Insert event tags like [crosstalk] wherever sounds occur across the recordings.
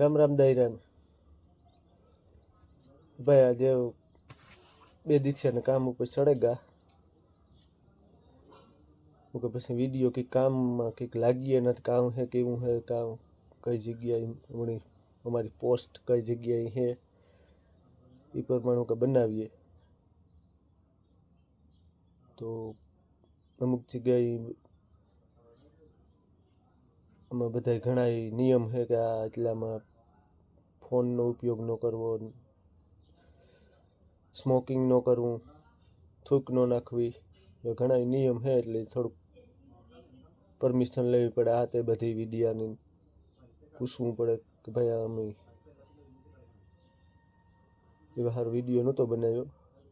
રામ રામ દાયરાન. ભાઈ, આજે બે દિવસે કામ ઉપર ચડેગા હું કે પછી વીડિયો કંઈક કામમાં કંઈક લાગીએ નથી કામ હે કેવું હે, કામ કઈ જગ્યાએ હમણાં અમારી પોસ્ટ કઈ જગ્યાએ હે, એ પ્રમાણે હું કે બનાવીએ. તો અમુક જગ્યાએ આમાં બધા ઘણા નિયમ છે કે આ એટલામાં ફોનનો ઉપયોગ ન કરવો, સ્મોકિંગ ન કરવું, થૂક ન નાખવી, એ ઘણા નિયમ છે એટલે થોડુંક પરમિશન લેવી પડે આ તે બધી વિડિયાની પૂછવું પડે કે ભાઈ અમે એવા સારો વીડિયો નહોતો બનાવ્યો.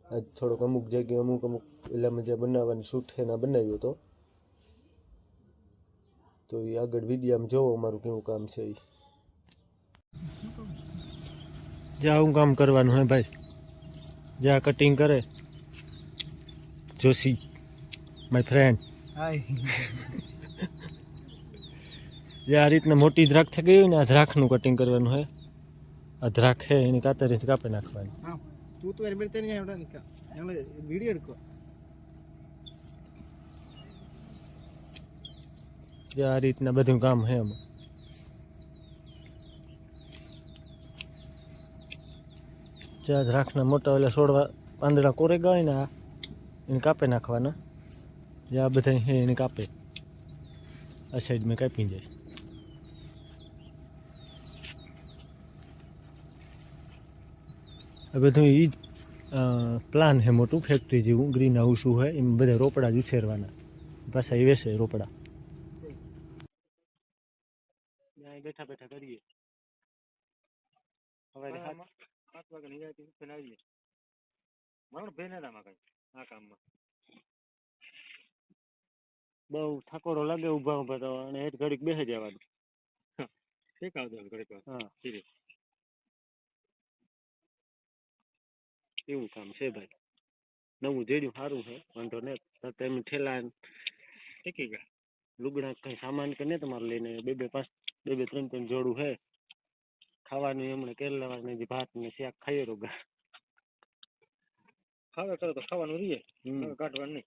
આજ થોડોક અમુક જગ્યાએ અમુક અમુક એટલામાં જે બનાવવાની શૂટ એના બનાવ્યો હતો તો એ આગળ વિડીયામાં જોવો અમારું કેવું કામ છે એ જ્યાં કામ કરવાનું હે ભાઈ. જ્યાં કટિંગ કરે. જોશી માય ફ્રેન્ડ જે આ રીતના મોટી દ્રાક થઈ ગઈ હોય ને આ દ્રાખનું કટિંગ કરવાનું હે. આ દ્રાક હે એની કાતરીથી કાપી નાખવાની. જે આ રીતના બધું કામ હે એમાં જ્યાં દ્રાક્ષના મોટા ઓલા છોડવા પાંદડા કોરે ગયા હોય ને આ એને કાપી નાખવાના જે આ બધા હે એને કાપે આ સાઈડ મેં કાપી જાય આ બધું એ જ પ્લાન હે મોટું ફેક્ટરી જેવું ગ્રીન હાઉસ હોય એમાં બધા રોપડા જ ઉછેરવાના પાછા એ વેસે રોપડા બેઠા બેઠા કરીએ. હવે સાત વાગે નિરાયતી ઉઠીને આવીએ ભેને નામાં કઈ આ કામમાં. બહુ થાકોડો લાગે ઊભા ઊભા તો અને હેઠ ઘડીક બેસી જવાનું. ઠીક આવજો ઘડીક હા. ધીરે એવું કામ છે ભાઈ. નવું જેડ્યું સારું છે વાંધો ને. તમે ઠેલા શીખી ગયા લુગડા કઈ સામાન કે નહીં તમારે લઈને બે બે પાંચ બે બે ત્રણ ત્રણ જોડું છે ખાવાનું એમણે કેરલાવાળાને જે ભાત ને શાક ખાઈ રોગા ખાવે કરે તો ખાવાનું રહીએ કાઢવાનું નહીં.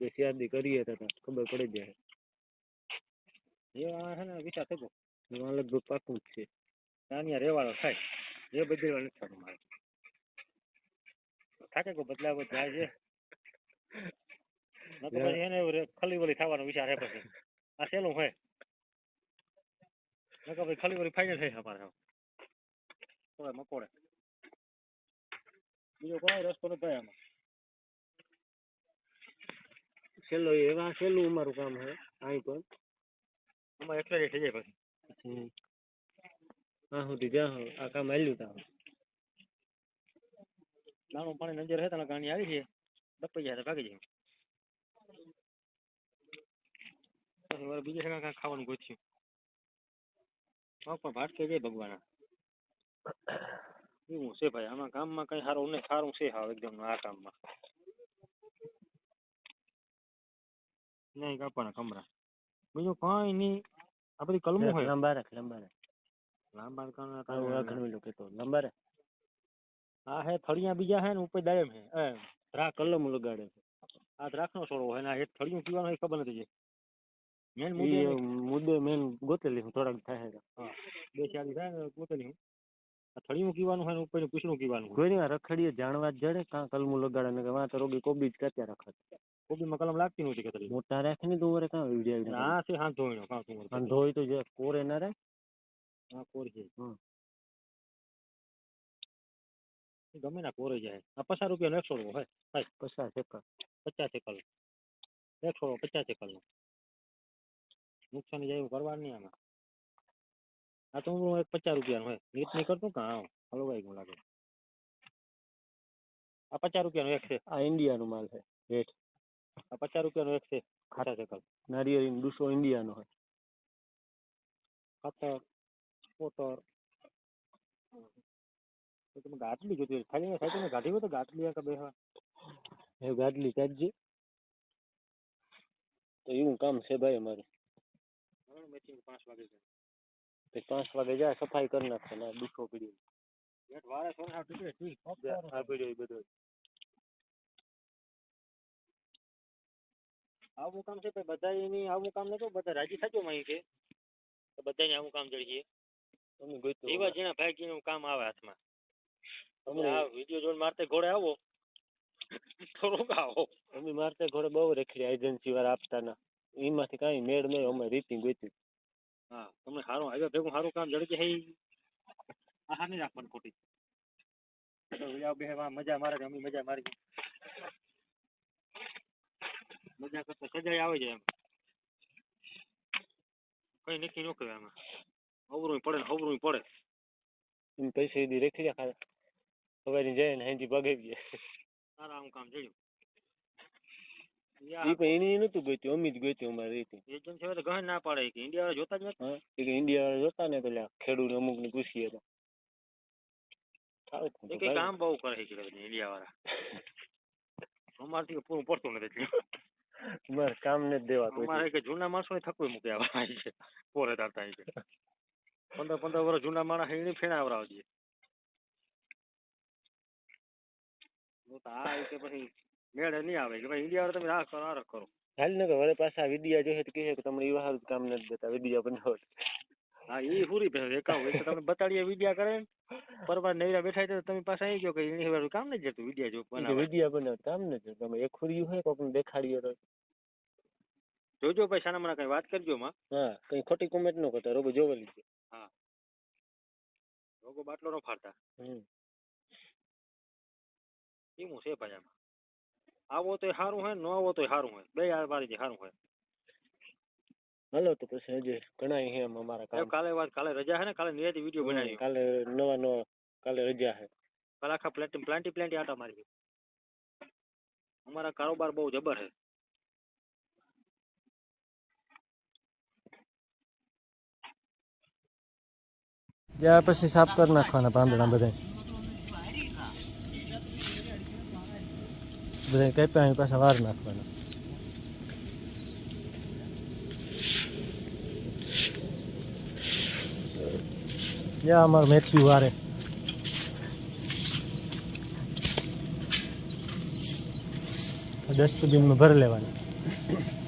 બે શિયાદી કરીએ તો ખબર પડી જાય. એ છે ને વિચાર થતો. એમાં લગભગ પાકું જ છે. નાની રેવાળો થાય. એ બદલવા નથી થતું મારે. થાકે કો બદલાવો જાય છે. [laughs] ખાલી પછી એને એવું રે- થવાનો વિચાર હે પછી. આ સહેલું હોય. નકર ખલી વલી ફાઇનલ થઈ અમારે હવે મકોડે બીજો કોઈ રસ્તો નથી ભાઈ આમાં છેલ્લો એવા છેલ્લું અમારું કામ છે અહીં પણ અમારે એટલે થઈ જાય પછી હા સુધી જ્યાં આ કામ હાલ્યું તા નાનું પાણી નજર હતા ગાણી આવી છે દપાઈ જાય ભાગી જાય વળી બીજે ઠેકાણે ખાવાનું ગોત્યું હા પણ ભાટકે જાય ભગવાના એવું છે ભાઈ આમાં કામમાં કઈ સારું નહીં સારું છે હાવ એકદમ આ કામમાં નહીં કાપવાના કમરા બીજું કઈ નહીં આ બધી કલમો હોય લાંબા રાખ લાંબા રાખ. લાંબા કારણે કેતો લાંબા રાખ. આ હે થળિયા બીજા હે ને ઉપર દાડમ હે. એ દ્રાક કલમ લગાડે છે. આ દ્રાક્ષનો છોડવો હે ને આ એક થળિયું પીવાનું એ ખબર નથી મેન મુદ્દે મુદ્દે મેન ગોતેલી હું થોડાક થાય હા બે ચાલી થાય ને ગોતેલી હું આ થળિયું કીવાનું હોય ને ઉપર પૂછડું કીવાનું કોઈ નહીં રખડીએ જાણવા જ જડે કાં કલમું લગાડે ને કે વાં તો રોગી કોબી જ કાત્યા રખત કોબીમાં કલમ લાગતી નહોતી કતરી મોટા રાખે ને તો ઓરે કાં વિડિયા આ છે હાથ ધોઈનો કાં તું હાથ ધોઈ તો જે કોરે ના રે હા કોર છે હમ ગમે ના કોરે જાય આ પચાસ રૂપિયાનો એકસો નો હોય ભાઈ પચાસ એકર પચાસ એકર એકસો પચાસ એકર નો નુકસાન જાય એવું કરવાનું નહીં આમાં. આ તો હું એક પચાસ રૂપિયાનો હોય. નીટ નહીં કરતો કાં હા હલવાઈ ગયું લાગે. આ પચાસ રૂપિયાનો એક છે. આ ઇન્ડિયાનો માલ છે રેટ. આ પચાસ રૂપિયાનો એક છે. ખાટા ચકલ નારિયેળી દુસો ઇન્ડિયાનો હોય. ખાતર કોતર. તો તમે ગાટલી જોતી હોય. ખાલી થાય તમે ગાડી હોય તો ગાટલી આ કે બેહવા એ ગાટલી કાઢજે. તો એવું કામ છે ભાઈ અમારું. મેચિંગ પાંચ વાગે છે પછી પાંચ વાગે જાય સફાઈ કરી નાખે ને દુખો પીડી એક વારે સોને આ પીડ્યો ઠીક આ પીડ્યો એ બધો. આવું કામ છે બધા એની આવું કામ નતું બધા રાજી થજો માં કે. બધાને આવું કામ જડીએ એવા જેના ભાગ્યનું કામ આવે હાથમાં. તમે આ વીડિયો જોઈને મારતે ઘોડે આવો. થોડુંક આવો અમે મારતે ઘોડે બહુ રેખડી એજન્સી વાળા આપતા ના એમાંથી કાંઈ મેળ નહીં અમે રીતિ ગોતી હા તમને સારું આવ્યા ભેગું સારું કામ જડી જાય આ હા નહીં રાખવાની ખોટી. મજા મારે છે, અમે મજા મારી મજા કરતા સજાય આવે છે એમ. કઈ નક્કી ન કહેવાય એમાં અવરું પડે ને અવરું પડે. એમ પૈસા દી રેખી રાખા સવારે જાય ને હાંજી સારા આમ કામ જોયું પણ એની નતું ગોત્યું અમી જ ગોત્યું અમારી રીતે. એજન્સી વાળા ઘણા ના પાડે કે ઇન્ડિયા વાળા જોતા જ નથી. કે ઇન્ડિયા વાળા જોતા ને પેલા ખેડૂત અમુક ને પૂછીએ તો. એ કામ બહુ કરે છે ઇન્ડિયા વાળા અમારથી પૂરું પડતું નથી મારે કામ નથી દેવાતું અમારે કે જૂના માણસો ને થકવી મૂકે આવા છે. પોરે તારતા છે. પંદર પંદર વર્ષ જૂના માણસ એની ફેણા આવરાવજે આ રીતે પછી મેળે નહીં આવે. કે ભાઈ ઇન્ડિયા વાળા તમે આ કરો આ કરો. હાલ ને વળે પાછા વિડિયા જોશે તો કહે કે તમને એ હારું કામ નથી દેતા વિડિયા બનાવો હા એ પૂરી ભેર એકાવ હોય. તો તમે બતાડીએ વિડિયા કરે ને. પરવાર નૈરા બેઠા તો તમે પાછા આવી ગયો કે એની વાળું કામ નથી જતું વિડિયા જો બનાવે વિડિયા બનાવ કામ નથી તમે એક ખુર્યું હોય કોકને દેખાડીએ તો જોજો ભાઈ સાના મને કઈ વાત કરજો માં. હા કઈ ખોટી કોમેન્ટ ન કરતા રોબો જોવા લીધે હા. રોગો બાટલો ન ફાડતા. હમ. એવું છે ભાઈ આમાં? આવો તોય સારું હોય ન આવો તોય સારું હોય. બે યાર મારી સારું હોય. હાલો તો પછી હજી ઘણા હે એમ અમારા કામ. કાલે વાત કાલે રજા છે ને? કાલે નિયતિ વીડિયો બનાવી. કાલે નવા નવા કાલે રજા છે કાલે આખા પ્લાન્ટી પ્લાન્ટી પ્લાન્ટી આટા મારી અમારા કારોબાર બહુ જબર છે ત્યાર પછી સાફ કરી નાખવાના પાંદડા બધા બધા કાપ્યા પાછા વાર નાખવાના યા અમાર મેથ્યુ વારે ડસ્ટબિનમાં ભરી લેવાના